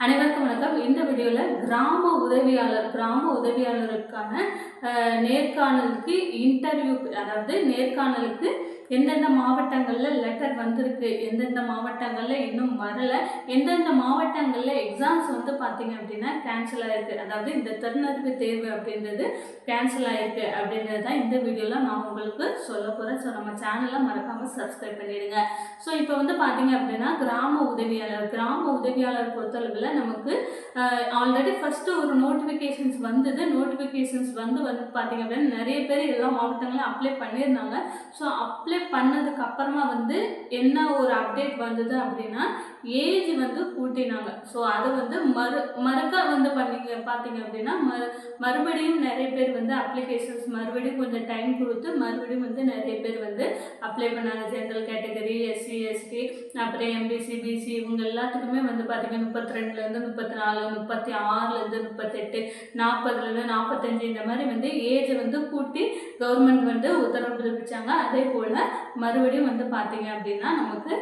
அனைவருக்கும் வணக்கம். இந்த வீடியோவில் கிராம உதவியாளர் கிராம உதவியாளருக்கான நேர்காணலுக்கு இன்டர்வியூ அதாவது நேர்காணலுக்கு எந்தெந்த மாவட்டங்களில் லெட்டர் வந்திருக்கு எந்தெந்த மாவட்டங்களில் இன்னும் வரல எந்தெந்த மாவட்டங்களில் எக்ஸாம்ஸ் வந்து பார்த்தீங்க அப்படின்னா கேன்சல் ஆயிருக்கு. அதாவது இந்த திறனறிவு தேர்வு அப்படின்றது கேன்சல் ஆயிருக்கு அப்படின்றது தான் இந்த வீடியோவில் நான் உங்களுக்கு சொல்ல போகிறேன் ஸோ நம்ம சேனலை மறக்காமல் சப்ஸ்கிரைப் பண்ணிடுங்க. ஸோ இப்போ வந்து பார்த்தீங்க அப்படின்னா கிராம உதவியாளர் கிராம உதவியாளர் பொறுத்தளவில் நமக்கு ஆல்ரெடி ஃபஸ்ட்டு ஒரு நோட்டிஃபிகேஷன்ஸ் வந்தது. நோட்டிஃபிகேஷன்ஸ் வந்து வந்து பார்த்தீங்க அப்படின்னா நிறைய பேர் எல்லா மாவட்டங்களும் அப்ளை பண்ணியிருந்தாங்க. ஸோ அப்ளை பண்ணதுக்கு அப்புறமா வந்து என்ன ஒரு அப்டேட் வந்தது அப்படின்னா ஏஜ் வந்து கூட்டினாங்க. ஸோ அது வந்து மறு மறுக்கா வந்து பண்ணிங்க பார்த்தீங்க அப்படின்னா மறு மறுபடியும் நிறைய பேர் வந்து அப்ளிகேஷன்ஸ் மறுபடியும் கொஞ்சம் டைம் கொடுத்து மறுபடியும் வந்து நிறைய பேர் வந்து அப்ளை பண்ணாங்க. ஜென்ரல் கேட்டகரி எஸ்சி எஸ்டி அப்புறம் எம்பிசி பிசி இவங்க எல்லாத்துக்குமே வந்து பார்த்தீங்கன்னா முப்பத்தி ரெண்டுலேருந்து முப்பத்தி நாலு முப்பத்தி ஆறுலேருந்து முப்பத்தெட்டு நாற்பதுலேருந்து நாற்பத்தஞ்சு இந்த மாதிரி வந்து ஏஜை வந்து கூட்டி கவர்மெண்ட் வந்து உத்தரவு பிறப்பிச்சாங்க. அதே போல் மறுபடியும் வந்து பார்த்தீங்க அப்படின்னா நமக்கு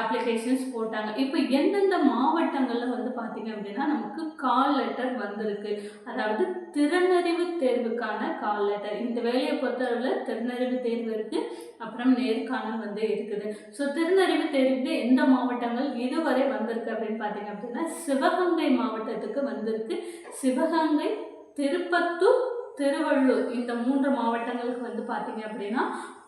அப்ளிகேஷன்ஸ் போட்டாங்க. இப்போ எந்தெந்த மாவட்டங்களில் வந்து பார்த்தீங்க அப்படின்னா நமக்கு கால் லெட்டர் வந்திருக்கு. அதாவது திறனறிவு தேர்வுக்கான கால் லெட்டர் இந்த வேலையை பொறுத்தளவில் திறனறிவு தேர்வு இருக்குது அப்புறம் நேர்காணல் வந்து இருக்குது. ஸோ திறனறிவு தேர்வுக்கு எந்த மாவட்டங்கள் இதுவரை வந்திருக்கு அப்படின்னு பார்த்தீங்க அப்படின்னா சிவகங்கை மாவட்டத்துக்கு வந்திருக்கு. சிவகங்கை திருப்பத்தூர் திருவள்ளூர் இந்த மூன்று மாவட்டங்களுக்கு வந்து பார்த்தீங்க அப்படின்னா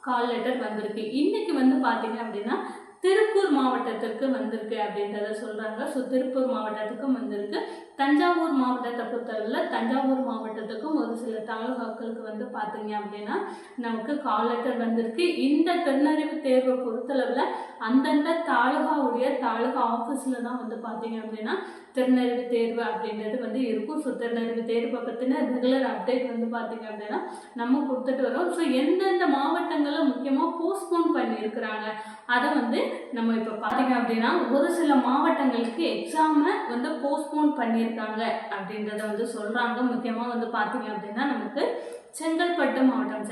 கால் லெட்டர் வந்திருக்கு. இன்னைக்கு வந்து பார்த்தீங்க அப்படின்னா திருப்பூர் மாவட்டத்திற்கு வந்திருக்கு அப்படின்றத சொல்கிறாங்க ஸோ திருப்பூர் மாவட்டத்துக்கும் வந்திருக்கு. தஞ்சாவூர் மாவட்டத்தை பொறுத்தளவில் தஞ்சாவூர் மாவட்டத்துக்கும் ஒரு சில தாலுகாக்களுக்கு வந்து பார்த்தீங்க அப்படின்னா நமக்கு கால் லெட்டர் வந்திருக்கு. இந்த திறனறிவு தேர்வை பொறுத்தளவில் அந்தந்த தாலுகாவுடைய தாலுகா ஆஃபீஸில் தான் வந்து பார்த்தீங்க அப்படின்னா திறனறிவு தேர்வு அப்படின்றது வந்து இருக்கும். ஸோ திறனறிவு தேர்வை பற்றின ரெகுலர் அப்டேட் வந்து பார்த்தீங்க அப்படின்னா நம்ம கொடுத்துட்டு வரோம். ஸோ எந்தெந்த மாவட்டங்களில் முக்கியமாக போஸ்ட்போன் பண்ணியிருக்கிறாங்க அதை வந்து நம்ம இப்போ பார்த்தீங்க அப்படின்னா ஒரு சில மாவட்டங்களுக்கு எக்ஸாமை வந்து போஸ்ட்போன் பண்ணியிருக்காங்க அப்படின்றத வந்து சொல்கிறாங்க முக்கியமாக வந்து பார்த்தீங்க அப்படின்னா நமக்கு செங்கல்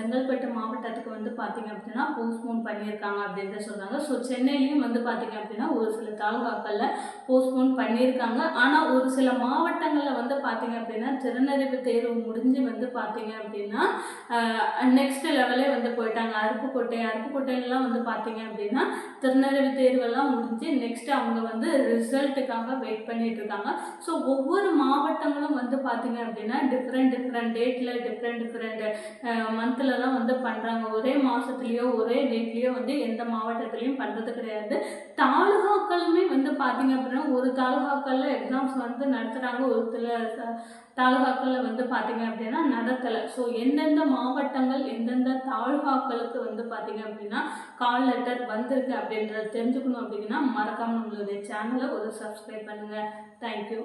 செங்கல்பட்டு மாவட்டத்துக்கு வந்து பார்த்தீங்க அப்படின்னா போஸ்ட்போன் பண்ணியிருக்காங்க அப்படின்னு சொல்கிறாங்க ஸோ சென்னையிலையும் வந்து பார்த்தீங்க அப்படின்னா ஒரு சில தாலுகாக்களில் போஸ்ட்போன் பண்ணியிருக்காங்க. ஆனால் ஒரு சில மாவட்டங்களில் வந்து பார்த்தீங்க அப்படின்னா திறனறிவு தேர்வு முடிஞ்சு வந்து பார்த்தீங்க அப்படின்னா நெக்ஸ்ட் லெவலே வந்து போயிட்டாங்க. அருப்புக்கோட்டை அருப்புக்கோட்டையிலலாம் வந்து பார்த்தீங்க அப்படின்னா திறனறிவு தேர்வெல்லாம் முடிஞ்சு நெக்ஸ்ட் அவங்க வந்து ரிசல்ட்டுக்காக வெயிட் பண்ணிட்டு இருக்காங்க. ஸோ ஒவ்வொரு மாவட்டங்களும் வந்து பார்த்தீங்க அப்படின்னா டிஃப்ரெண்ட் டிஃப்ரெண்ட் டேட்டில் டிஃப்ரெண்ட் டிஃப்ரெண்ட் மந்த்லலாம் வந்து பண்ணுறாங்க ஒரே மாதத்துலேயோ ஒரே டேட்லேயோ வந்து எந்த மாவட்டத்துலேயும் பண்ணுறது கிடையாது. தாலுகாக்களுமே வந்து பார்த்தீங்க அப்படின்னா ஒரு தாலுகாக்களில் எக்ஸாம்ஸ் வந்து நடத்துகிறாங்க ஒரு சில தாலுகாக்களில் வந்து பார்த்தீங்க அப்படின்னா நடத்தலை. ஸோ எந்தெந்த மாவட்டங்கள் எந்தெந்த தாலுகாக்களுக்கு வந்து பார்த்தீங்க அப்படின்னா கால் லெட்டர் வந்திருக்கு அப்படின்றத தெரிஞ்சுக்கணும் அப்படின்னா மறக்காமல் நம்மளுடைய சேனலை ஒரு சப்ஸ்கிரைப் பண்ணுங்கள் தேங்க்யூ